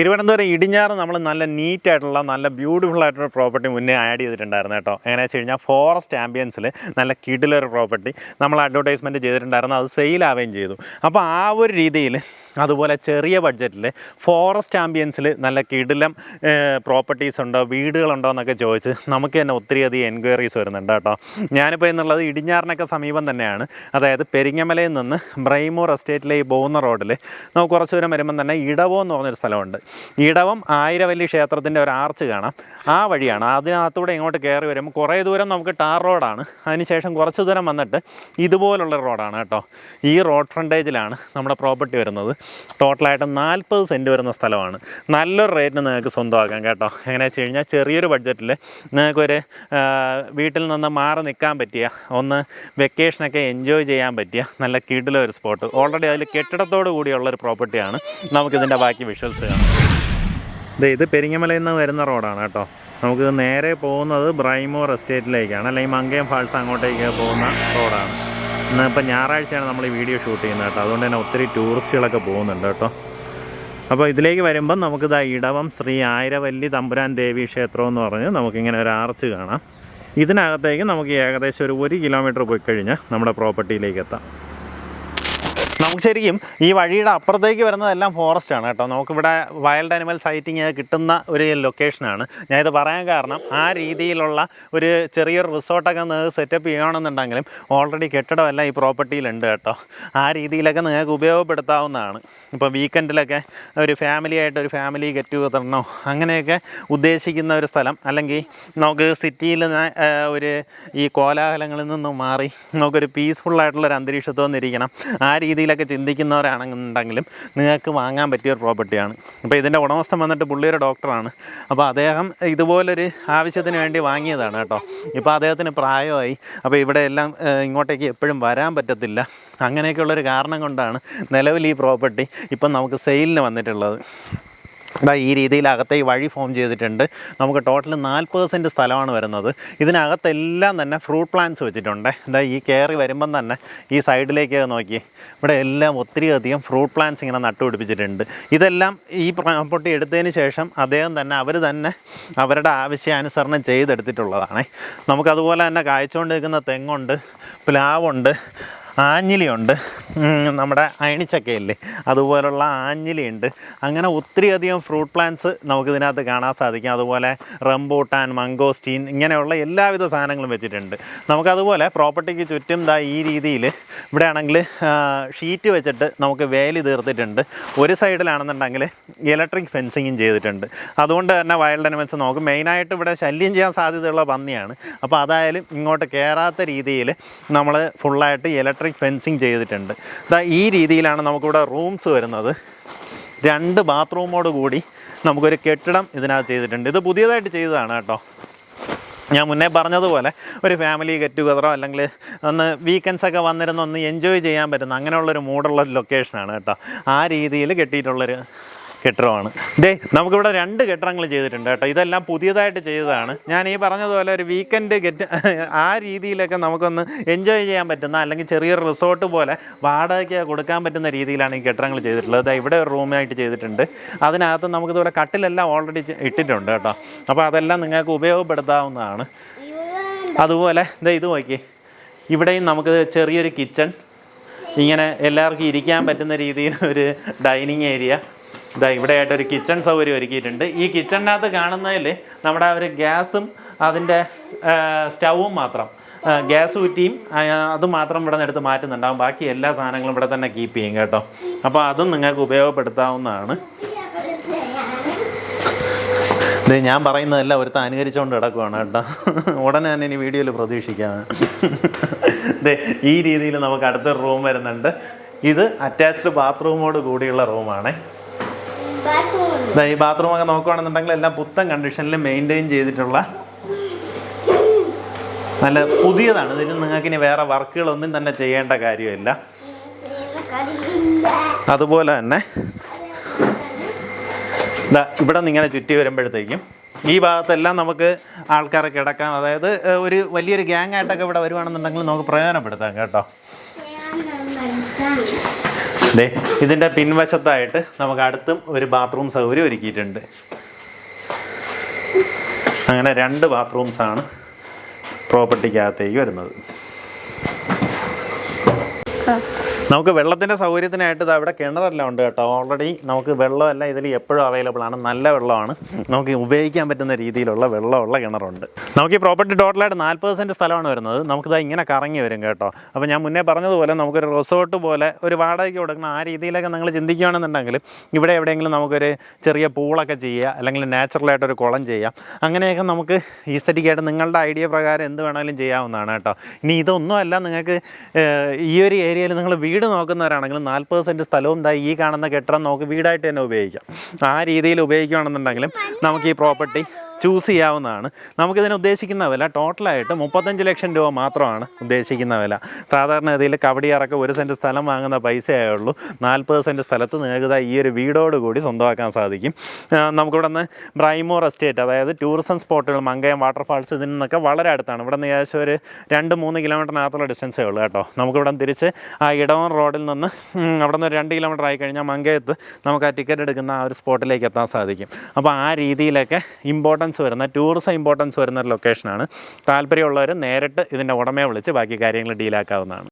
തിരുവനന്തപുരം ഇടിഞ്ഞാറ് നമ്മൾ നല്ല നീറ്റ് ആയിട്ടുള്ള നല്ല ബ്യൂട്ടിഫുൾ ആയിട്ടുള്ള പ്രോപ്പർട്ടി മുന്നേ ആഡ് ചെയ്തിട്ടുണ്ടായിരുന്നു കേട്ടോ. എങ്ങനെ വെച്ച് കഴിഞ്ഞാൽ ഫോറസ്റ്റ് ആംബിയൻസിൽ നല്ല കിടിലൊരു പ്രോപ്പർട്ടി നമ്മൾ അഡ്വർടൈസ്മെന്റ് ചെയ്തിട്ടുണ്ടായിരുന്നു. അത് സെയിലാവുകയും ചെയ്തു. അപ്പോൾ ആ ഒരു രീതിയിൽ അതുപോലെ ചെറിയ ബഡ്ജറ്റിൽ ഫോറസ്റ്റ് ആംബിയൻസിൽ നല്ല കിടിലം പ്രോപ്പർട്ടീസ് ഉണ്ടോ വീടുകളുണ്ടോ എന്നൊക്കെ ചോദിച്ച് നമുക്ക് തന്നെ ഒത്തിരി ഒത്തിരിയധികം എൻക്വയറീസ് വരുന്നുണ്ട് കേട്ടോ. ഞാനിപ്പോൾ എന്നുള്ളത് ഇടിഞ്ഞാറിനൊക്കെ സമീപം തന്നെയാണ്. അതായത് പെരിങ്ങമലയിൽ നിന്ന് ബ്രൈമൂർ എസ്റ്റേറ്റിലേക്ക് പോകുന്ന റോഡിൽ നമുക്ക് കുറച്ച് ദൂരം വരുമ്പം തന്നെ ഇടവോ എന്ന് പറഞ്ഞൊരു സ്ഥലമുണ്ട്. ഇടവം ആയിരവല്ലി ക്ഷേത്രത്തിന്റെ ഒരു ആർച്ച് കാണാം. ആ വഴിയാണ്. അതിനകത്തൂടെ ഇങ്ങോട്ട് കയറി വരുമ്പോൾ കുറേ ദൂരം നമുക്ക് ടാർ റോഡാണ്. അതിനുശേഷം കുറച്ച് ദൂരം വന്നിട്ട് ഇതുപോലുള്ള റോഡാണ് കേട്ടോ. ഈ റോഡ് ഫ്രണ്ടേജിലാണ് നമ്മുടെ പ്രോപ്പർട്ടി വരുന്നത്. ടോട്ടലായിട്ട് നാൽപ്പത് സെന്റ് വരുന്ന സ്ഥലമാണ്. നല്ലൊരു റേറ്റിന് നിങ്ങൾക്ക് സ്വന്തമാക്കാം കേട്ടോ. എങ്ങനെയാ വെച്ച് കഴിഞ്ഞാൽ ചെറിയൊരു ബഡ്ജറ്റിൽ നിങ്ങൾക്കൊരു വീട്ടിൽ നിന്ന് മാറി നിൽക്കാൻ പറ്റിയ ഒന്ന് വെക്കേഷനൊക്കെ എൻജോയ് ചെയ്യാൻ പറ്റിയ നല്ല കിടിലൊരു സ്പോട്ട്. ഓൾറെഡി അതിൽ കെട്ടിടത്തോട് കൂടിയുള്ളൊരു പ്രോപ്പർട്ടിയാണ്. നമുക്കിതിന്റെ ബാക്കി വിഷ്വൽസ് കാണാം. ഇത് പെരിങ്ങമലയിൽ നിന്ന് വരുന്ന റോഡാണ് കേട്ടോ. നമുക്ക് നേരെ പോകുന്നത് ബ്രൈമോർ എസ്റ്റേറ്റിലേക്കാണ് അല്ലെങ്കിൽ മങ്കയം ഫാൾസ് അങ്ങോട്ടേക്ക് പോകുന്ന റോഡാണ്. ഇന്ന് ഇപ്പം ഞായറാഴ്ചയാണ് നമ്മൾ ഈ വീഡിയോ ഷൂട്ട് ചെയ്യുന്നത് കേട്ടോ. അതുകൊണ്ട് തന്നെ ഒത്തിരി ടൂറിസ്റ്റുകളൊക്കെ പോകുന്നുണ്ട് കേട്ടോ. അപ്പോൾ ഇതിലേക്ക് വരുമ്പം നമുക്കിതാ ഇടവം ശ്രീ ആയിരവല്ലി തമ്പുരാൻ ദേവി ക്ഷേത്രം എന്ന് പറഞ്ഞ് നമുക്കിങ്ങനെ ഒരു ആർച്ച് കാണാം. ഇതിനകത്തേക്ക് നമുക്ക് ഏകദേശം ഒരു ഒരു കിലോമീറ്റർ പോയി കഴിഞ്ഞാൽ നമ്മുടെ പ്രോപ്പർട്ടിയിലേക്ക് എത്താം. നമുക്ക് ശരിക്കും ഈ വഴിയുടെ അപ്പുറത്തേക്ക് വരുന്നതെല്ലാം ഫോറസ്റ്റ് ആണ് കേട്ടോ. നമുക്കിവിടെ വൈൽഡ് അനിമൽ സൈറ്റിങ് കിട്ടുന്ന ഒരു ലൊക്കേഷനാണ് ഞാനിത് പറയാൻ കാരണം ആ രീതിയിലുള്ള ഒരു ചെറിയൊരു റിസോർട്ടൊക്കെ നിങ്ങൾക്ക് സെറ്റപ്പ് ചെയ്യണമെന്നുണ്ടെങ്കിലും ഓൾറെഡി കെട്ടിടമെല്ലാം ഈ പ്രോപ്പർട്ടിയിലുണ്ട് കേട്ടോ. ആ രീതിയിലൊക്കെ നിങ്ങൾക്ക് ഉപയോഗപ്പെടുത്താവുന്നതാണ്. ഇപ്പോൾ വീക്കെൻഡിലൊക്കെ ഒരു ഫാമിലി ആയിട്ട് ഒരു ഫാമിലി ഗെറ്റ് ടുഗതറിനോ അങ്ങനെയൊക്കെ ഉദ്ദേശിക്കുന്ന ഒരു സ്ഥലം. അല്ലെങ്കിൽ നമുക്ക് സിറ്റിയിൽ ഒരു ഈ കോലാഹലങ്ങളിൽ നിന്നും മാറി നമുക്കൊരു പീസ്ഫുള്ളായിട്ടുള്ളൊരു അന്തരീക്ഷത്തിൽ വന്നിരിക്കണം. ആ രീതിയിലൊക്കെ ചിന്തിക്കുന്നവരാണെന്നുണ്ടെങ്കിലും നിങ്ങൾക്ക് വാങ്ങാൻ പറ്റിയ ഒരു പ്രോപ്പർട്ടിയാണ് അപ്പോൾ ഇതിന്റെ ഉടമസ്ഥൻ വന്നിട്ട് പുള്ളിയൊരു ഡോക്ടറാണ് അപ്പോൾ അദ്ദേഹം ഇതുപോലൊരു ആവശ്യത്തിന് വേണ്ടി വാങ്ങിയതാണ് കേട്ടോ. ഇപ്പോൾ അദ്ദേഹത്തിന് പ്രായമായി. അപ്പോൾ ഇവിടെ എല്ലാം ഇങ്ങോട്ടേക്ക് എപ്പോഴും വരാൻ പറ്റത്തില്ല. അങ്ങനെയൊക്കെയുള്ളൊരു കാരണം കൊണ്ടാണ് നിലവിൽ ഈ പ്രോപ്പർട്ടി ഇപ്പം നമുക്ക് സെയിലിന് വന്നിട്ടുള്ളത്. ഇതാ ഈ രീതിയിൽ അകത്തെ ഈ വഴി ഫോം ചെയ്തിട്ടുണ്ട്. നമുക്ക് ടോട്ടൽ നാൽപ്പത് സെന്റ് സ്ഥലമാണ് വരുന്നത്. ഇതിനകത്തെല്ലാം തന്നെ ഫ്രൂട്ട് പ്ലാന്റ്സ് വെച്ചിട്ടുണ്ട്. ഇതാ ഈ കയറി വരുമ്പം തന്നെ ഈ സൈഡിലേക്ക് നോക്കി. ഇവിടെ എല്ലാം ഒത്തിരി അധികം ഫ്രൂട്ട് പ്ലാന്റ്സ് ഇങ്ങനെ നട്ടുപിടിപ്പിച്ചിട്ടുണ്ട്. ഇതെല്ലാം ഈ പ്രോപ്പർട്ടി എടുത്തതിന് ശേഷം അദ്ദേഹം തന്നെ അവർ തന്നെ അവരുടെ ആവശ്യാനുസരണം ചെയ്തെടുത്തിട്ടുള്ളതാണ്. നമുക്കതുപോലെ തന്നെ കായ്ച്ചുകൊണ്ട് നിൽക്കുന്ന തെങ്ങുണ്ട് പ്ലാവുണ്ട് ആഞ്ഞിലിയുണ്ട്. നമ്മുടെ അയണിച്ചക്കയില്ലേ? അതുപോലുള്ള ആഞ്ഞിലിയുണ്ട്. അങ്ങനെ ഒത്തിരി അധികം ഫ്രൂട്ട് പ്ലാന്റ്സ് നമുക്കിതിനകത്ത് കാണാൻ സാധിക്കും. അതുപോലെ റംബൂട്ടാൻ മംഗോസ്റ്റീൻ ഇങ്ങനെയുള്ള എല്ലാവിധ സാധനങ്ങളും വെച്ചിട്ടുണ്ട്. നമുക്കതുപോലെ പ്രോപ്പർട്ടിക്ക് ചുറ്റും ദാ ഈ രീതിയിൽ ഇവിടെ ആണെങ്കിൽ ഷീറ്റ് വെച്ചിട്ട് നമുക്ക് വേലി തീർത്തിട്ടുണ്ട്. ഒരു സൈഡിലാണെന്നുണ്ടെങ്കിൽ ഇലക്ട്രിക് ഫെൻസിങ്ങും ചെയ്തിട്ടുണ്ട്. അതുകൊണ്ട് തന്നെ വൈൽഡ് അനിമൽസ് നമുക്ക് മെയിനായിട്ട് ഇവിടെ ശല്യം ചെയ്യാൻ സാധ്യതയുള്ള പന്നിയാണ്. അപ്പോൾ അതായാലും ഇങ്ങോട്ട് കയറാത്ത രീതിയിൽ നമ്മൾ ഫുള്ളായിട്ട് ഇലക്ട്രിക് ഫെൻസിങ് ചെയ്തിട്ടുണ്ട്. ഇതാ ഈ രീതിയിലാണ് നമുക്കിവിടെ റൂംസ് വരുന്നത്. രണ്ട് ബാത്റൂമോട് കൂടി നമുക്കൊരു കെട്ടിടം ഇതിനകത്ത് ചെയ്തിട്ടുണ്ട്. ഇത് പുതിയതായിട്ട് ചെയ്തതാണ് കേട്ടോ. ഞാൻ മുന്നേ പറഞ്ഞതുപോലെ ഒരു ഫാമിലി ഗെറ്റ് ടുഗതറോ അല്ലെങ്കിൽ ഒന്ന് വീക്കെൻഡ്സ് ഒക്കെ വന്നിരുന്ന് ഒന്ന് എൻജോയ് ചെയ്യാൻ പറ്റുന്ന അങ്ങനെയുള്ളൊരു മൂഡുള്ള ഒരു ലൊക്കേഷനാണ് കേട്ടോ. ആ രീതിയിൽ കെട്ടിയിട്ടുള്ളൊരു കെട്ടിടമാണ്. ദേ നമുക്കിവിടെ രണ്ട് കെട്ടിടങ്ങൾ ചെയ്തിട്ടുണ്ട് കേട്ടോ. ഇതെല്ലാം പുതിയതായിട്ട് ചെയ്തതാണ്. ഞാൻ ഈ പറഞ്ഞതുപോലെ ഒരു വീക്കെൻഡ് ഗെറ്റ് ആ രീതിയിലൊക്കെ നമുക്കൊന്ന് എൻജോയ് ചെയ്യാൻ പറ്റുന്ന അല്ലെങ്കിൽ ചെറിയൊരു റിസോർട്ട് പോലെ വാടകയ്ക്ക് കൊടുക്കാൻ പറ്റുന്ന രീതിയിലാണ് ഈ കെട്ടിടങ്ങൾ ചെയ്തിട്ടുള്ളത്. ദാ ഇവിടെ ഒരു റൂമായിട്ട് ചെയ്തിട്ടുണ്ട്. അതിനകത്ത് നമുക്കിതുപോലെ കട്ടിലെല്ലാം ഓൾറെഡി ഇട്ടിട്ടുണ്ട് കേട്ടോ. അപ്പോൾ അതെല്ലാം നിങ്ങൾക്ക് ഉപയോഗപ്പെടുത്താവുന്നതാണ്. അതുപോലെ ഇതാ ഇത് നോക്കി ഇവിടെയും നമുക്ക് ചെറിയൊരു കിച്ചൺ ഇങ്ങനെ എല്ലാവർക്കും ഇരിക്കാൻ പറ്റുന്ന രീതിയിൽ ഒരു ഡൈനിങ് ഏരിയ ഇതാ ഇവിടെ ആയിട്ട് ഒരു കിച്ചൺ സൗകര്യം ഒരുക്കിയിട്ടുണ്ട്. ഈ കിച്ചണിനകത്ത് കാണുന്നതിൽ നമ്മുടെ ഒരു ഗ്യാസും അതിന്റെ സ്റ്റൗവും മാത്രം. ഗ്യാസ് കുറ്റിയും അത് മാത്രം ഇവിടെ നിന്ന് എടുത്ത് മാറ്റുന്നുണ്ടാവും ബാക്കി എല്ലാ സാധനങ്ങളും ഇവിടെ തന്നെ കീപ്പ് ചെയ്യും കേട്ടോ. അപ്പോൾ അതും നിങ്ങൾക്ക് ഉപയോഗപ്പെടുത്താവുന്നതാണ്. ഇത് ഞാൻ പറയുന്നതെല്ലാം ഒരുത്ത അനുകരിച്ചുകൊണ്ട് കിടക്കുവാണ് കേട്ടോ. ഉടനെ തന്നെ ഇനി വീഡിയോയിൽ പ്രതീക്ഷിക്കാം ദേ ഈ രീതിയിൽ നമുക്ക് അടുത്തൊരു റൂം വരുന്നുണ്ട്. ഇത് അറ്റാച്ച്ഡ് ബാത്റൂമോട് കൂടിയുള്ള റൂമാണേ ദാ ബാത്റൂം ബാത്റൂമൊക്കെ നോക്കുകയാണെന്നുണ്ടെങ്കിൽ എല്ലാം പുത്തൻ കണ്ടീഷനിൽ മെയിന്റെയിൻ ചെയ്തിട്ടുള്ള നല്ല പുതിയതാണ്. ഇതിന് നിങ്ങൾക്ക് ഇനി വേറെ വർക്കുകളൊന്നും തന്നെ ചെയ്യേണ്ട കാര്യമില്ല. അതുപോലെ തന്നെ ഇവിടെ നിന്ന് ഇങ്ങനെ ചുറ്റി വരുമ്പോഴത്തേക്കും ഈ ഭാഗത്തെല്ലാം നമുക്ക് ആൾക്കാരെ കിടക്കാം. അതായത് ഒരു വലിയൊരു ഗ്യാങ് ആയിട്ടൊക്കെ ഇവിടെ വരുവാണെന്നുണ്ടെങ്കിൽ നമുക്ക് പ്രയോജനപ്പെടുത്താം കേട്ടോ. ദേ ഇതിന്റെ പിൻവശത്തായിട്ട് നമുക്ക് അടുത്തും ഒരു ബാത്റൂം സൗകര്യം ഒരുക്കിയിട്ടുണ്ട്. അങ്ങനെ രണ്ട് ബാത്റൂംസാണ് പ്രോപ്പർട്ടിക്കകത്തേക്ക് വരുന്നത്. നമുക്ക് വെള്ളത്തിന്റെ സൗകര്യത്തിനായിട്ട് ഇത് അവിടെ കിണറെല്ലാം ഉണ്ട് കേട്ടോ. ഓൾറെഡി നമുക്ക് വെള്ളമെല്ലാം ഇതിൽ എപ്പോഴും അവൈലബിൾ ആണ്. നല്ല വെള്ളമാണ്. നമുക്ക് ഉപയോഗിക്കാൻ പറ്റുന്ന രീതിയിലുള്ള വെള്ളമുള്ള കിണറുണ്ട്. നമുക്ക് ഈ പ്രോപ്പർട്ടി ടോട്ടലായിട്ട് നാൽപ്പത് സെന്റ് സ്ഥലമാണ് വരുന്നത്. നമുക്കിത് ഇങ്ങനെ കറങ്ങി വരും കേട്ടോ. അപ്പോൾ ഞാൻ മുന്നേ പറഞ്ഞതുപോലെ നമുക്കൊരു റിസോർട്ട് പോലെ ഒരു വാടകയ്ക്ക് കൊടുക്കണം. ആ രീതിയിലൊക്കെ നിങ്ങൾ ചിന്തിക്കുകയാണെന്നുണ്ടെങ്കിൽ ഇവിടെ എവിടെയെങ്കിലും നമുക്കൊരു ചെറിയ പൂളൊക്കെ ചെയ്യുക അല്ലെങ്കിൽ നാച്ചുറലായിട്ടൊരു കുളം ചെയ്യാം അങ്ങനെയൊക്കെ നമുക്ക് ഈസ്തറ്റിക്കായിട്ട് നിങ്ങളുടെ ഐഡിയ പ്രകാരം എന്ത് വേണമെങ്കിലും ചെയ്യാവുന്നതാണ് കേട്ടോ. ഇനി ഇതൊന്നുമല്ല നിങ്ങൾക്ക് ഈ ഒരു ഏരിയയിൽ നിങ്ങൾ വീട് നോക്കുന്നവരാണെങ്കിൽ നാൽപ്പത് സെന്റ് സ്ഥലവും ദാ ഈ കാണുന്ന കെട്ടിടം നമുക്ക് വീടായിട്ട് തന്നെ ഉപയോഗിക്കാം. ആ രീതിയിൽ ഉപയോഗിക്കുകയാണെന്നുണ്ടെങ്കിലും നമുക്ക് ഈ പ്രോപ്പർട്ടി ചൂസ് ചെയ്യാവുന്നതാണ്. നമുക്കിതിന് ഉദ്ദേശിക്കുന്ന വില ടോട്ടലായിട്ട് മുപ്പത്തഞ്ച് ലക്ഷം രൂപ മാത്രമാണ് ഉദ്ദേശിക്കുന്ന വില. സാധാരണ ഗതിയിൽ കവടിയാറൊക്കെ ഒരു സെന്റ് സ്ഥലം വാങ്ങുന്ന പൈസയേ ഉള്ളൂ നാൽപ്പത് സെന്റ് സ്ഥലത്ത് നിങ്ങൾക്ക് ഈ ഒരു വീടോട് കൂടി സ്വന്തമാക്കാൻ സാധിക്കും. നമുക്കിവിടെ നിന്ന് ബ്രൈമോർ എസ്റ്റേറ്റ് അതായത് ടൂറിസം സ്പോട്ടുകൾ മങ്കയം വാട്ടർഫാൾസ് ഇതിൽ നിന്നൊക്കെ വളരെ അടുത്താണ്. ഇവിടെ നിന്ന് ഏകദേശം ഒരു രണ്ട് മൂന്ന് കിലോമീറ്ററിനകത്തുള്ള ഡിസ്റ്റൻസേ ഉള്ളൂ കേട്ടോ. നമുക്കിവിടെ തിരിച്ച് ആ ഇടവൻ റോഡിൽ നിന്ന് അവിടെ നിന്ന് ഒരു രണ്ട് കിലോമീറ്റർ ആയി കഴിഞ്ഞാൽ മങ്കയത്ത് നമുക്ക് ആ ടിക്കറ്റ് എടുക്കുന്ന ആ ഒരു സ്പോട്ടിലേക്ക് എത്താൻ സാധിക്കും. അപ്പോൾ ആ രീതിയിലൊക്കെ ഇമ്പോർട്ടൻസ് വരുന്ന ടൂറിസം ഇമ്പോർട്ടൻസ് വരുന്ന ഒരു ലൊക്കേഷനാണ് താല്പര്യമുള്ളവർ നേരിട്ട് ഇതിന്റെ ഉടമയെ വിളിച്ച് ബാക്കി കാര്യങ്ങൾ ഡീലാക്കാവുന്നതാണ്